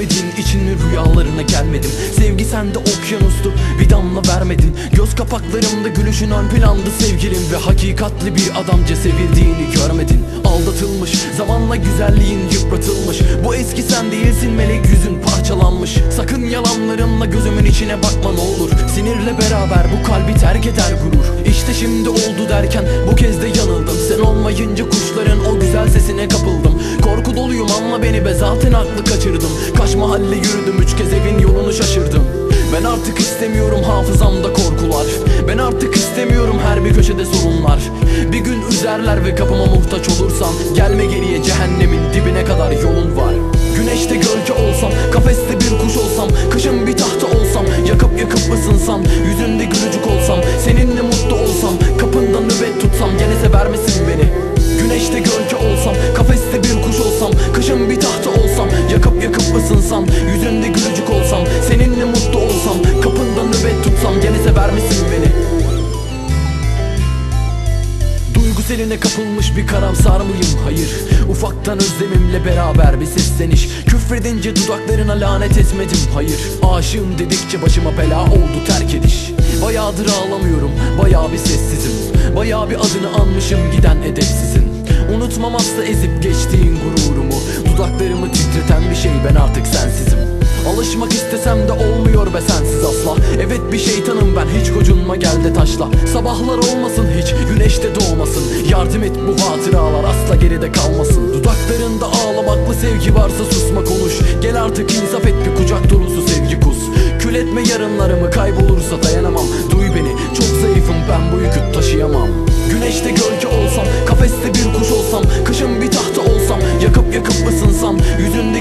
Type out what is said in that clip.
görmediğin için mi rüyalarına gelmedim. Sevgi sende okyanustu bir damla vermedin. Göz kapaklarımda gülüşün ön plandı sevgilim Ve hakikatli bir adamca sevildiğini görmedin. Aldatılmış zamanla güzelliğin yıpratılmış. Bu eski sen değilsin melek yüzün parçalanmış. Sakın yalanlarınla gözümün içine bakma ne olur. Sinirle beraber bu kalbi terk eder gurur. İşte şimdi oldu derken bu kez de yanıldım. Sen olmayınca kuşların o güzel sesine kapıldım. Korku doluyum anla beni be zaten aklı kaçırdım mahalle yürüdüm üç kez evin yolunu şaşırdım. Ben artık istemiyorum hafızamda korkular. Ben artık istemiyorum her bir köşede sorunlar. Bir gün üzerler ve kapıma muhtaç olursan Gelme geriye cehennemin dibine kadar yolun var. Güneşte gölge olsam, kafeste bir kuş olsam Kışın bir tahta olsam, yakıp yakıp ısınsam Yüzünde gülücük ısınsam Yüzünde gülücük olsam, seninle mutlu olsam Kapında nöbet tutsam, gene sever misin beni? Duygu seline kapılmış bir karamsar mıyım? Hayır Ufaktan özlemimle beraber bir sesleniş. Küfredince dudaklarına lanet etmedim. Hayır Aşığım dedikçe başıma bela oldu terk ediş. Bayağıdır ağlamıyorum Bayağı bir sessizim. Bayağı bir adını anmışım giden edepsizin Unutmam asla ezip geçtiğin gururumu İstesem de olmuyor be sensiz asla. Evet bir şeytanım ben. Hiç gocunma gel de taşla. Sabahlar olmasın hiç güneşte doğmasın. Yardım et bu hatıralar asla geride kalmasın. Dudaklarında ağlamaklı sevgi varsa susma konuş. Gel artık insaf et bir kucak dolusu sevgi kus. Kül etme yarınlarımı kaybolursa dayanamam. Duy beni çok zayıfım ben bu yükü taşıyamam. Güneşte gölge olsam kafeste bir kuş olsam Kışın bir tahta olsam yakıp yakıp ısınsam Yüzünde